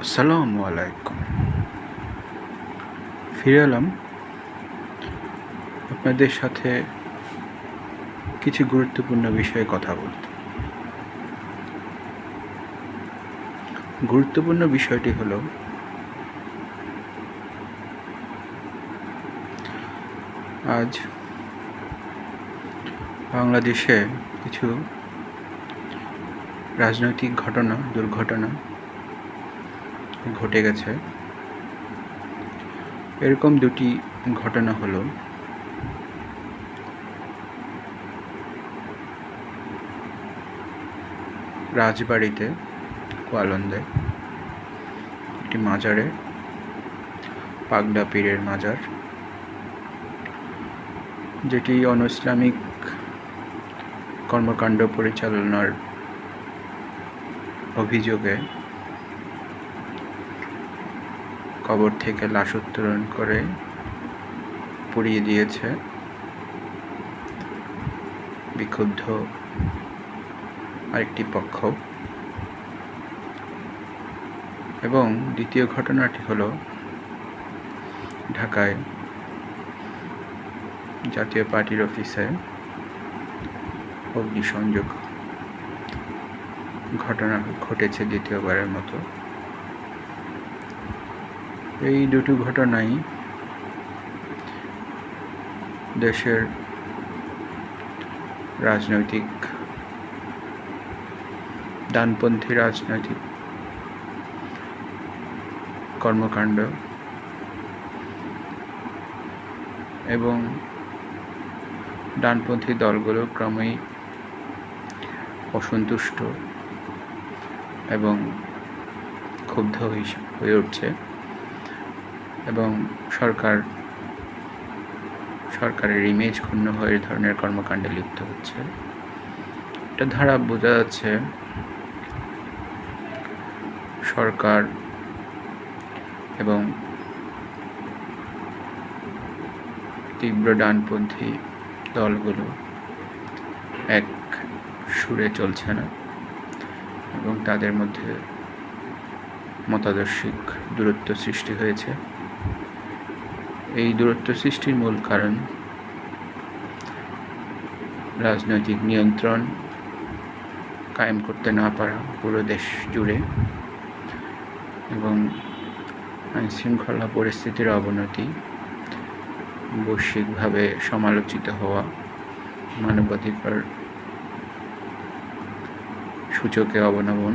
আসসালামু আলাইকুম। ফিরে এলাম। আপনাদের সাথে কিছু গুরুত্বপূর্ণ বিষয়ে কথা বলতে। গুরুত্বপূর্ণ বিষয়টি হলো, আজ বাংলাদেশে কিছু রাজনৈতিক ঘটনা, দুর্ঘটনা ঘটে গেছে। এরকম দুটি ঘটনা হলো। রাজবাড়িতে, কোয়ালন্দে, একটি মাজারে, পাগলা পীরের মাজার, যেটি অনইসলামিক কর্মকাণ্ড পরিচালনার অভিযোগে কবর থেকে লাশ উত্তোলন করে পুড়িয়ে দিয়েছে। বিক্ষুব্ধ আরেকটি পক্ষ। এবং দ্বিতীয় ঘটনাটি হল ঢাকায় জাতীয় পার্টির অফিসে অগ্নিসংযোগ ঘটনা ঘটেছে দ্বিতীয়বারের মতো। এই দুটো ঘটনাই দেশের রাজনৈতিক ডানপন্থী রাজনৈতিক কর্মকাণ্ড এবং ডানপন্থী দলগুলো ক্রমেই অসন্তুষ্ট এবং ক্ষুব্ধ হয়ে উঠছে। এবং সরকার, সরকারের ইমেজ ক্ষুণ্ণ হয়ে ধরনের কর্মকাণ্ডে লিপ্ত হচ্ছে। এটা ধারা বোঝা যাচ্ছে সরকার এবং তীব্র ডানপন্থী দলগুলো এক সুরে চলছে না এবং তাদের মধ্যে মতাদর্শিক দূরত্ব সৃষ্টি হয়েছে। এই দূরত্ব সৃষ্টির মূল কারণ। রাজনৈতিক নিয়ন্ত্রণ কায়েম করতে না পারা পুরো দেশ জুড়ে এবং আইনশৃঙ্খলা পরিস্থিতির অবনতি, বৈশ্বিকভাবে সমালোচিত হওয়া, মানবাধিকার সূচকে অবনমন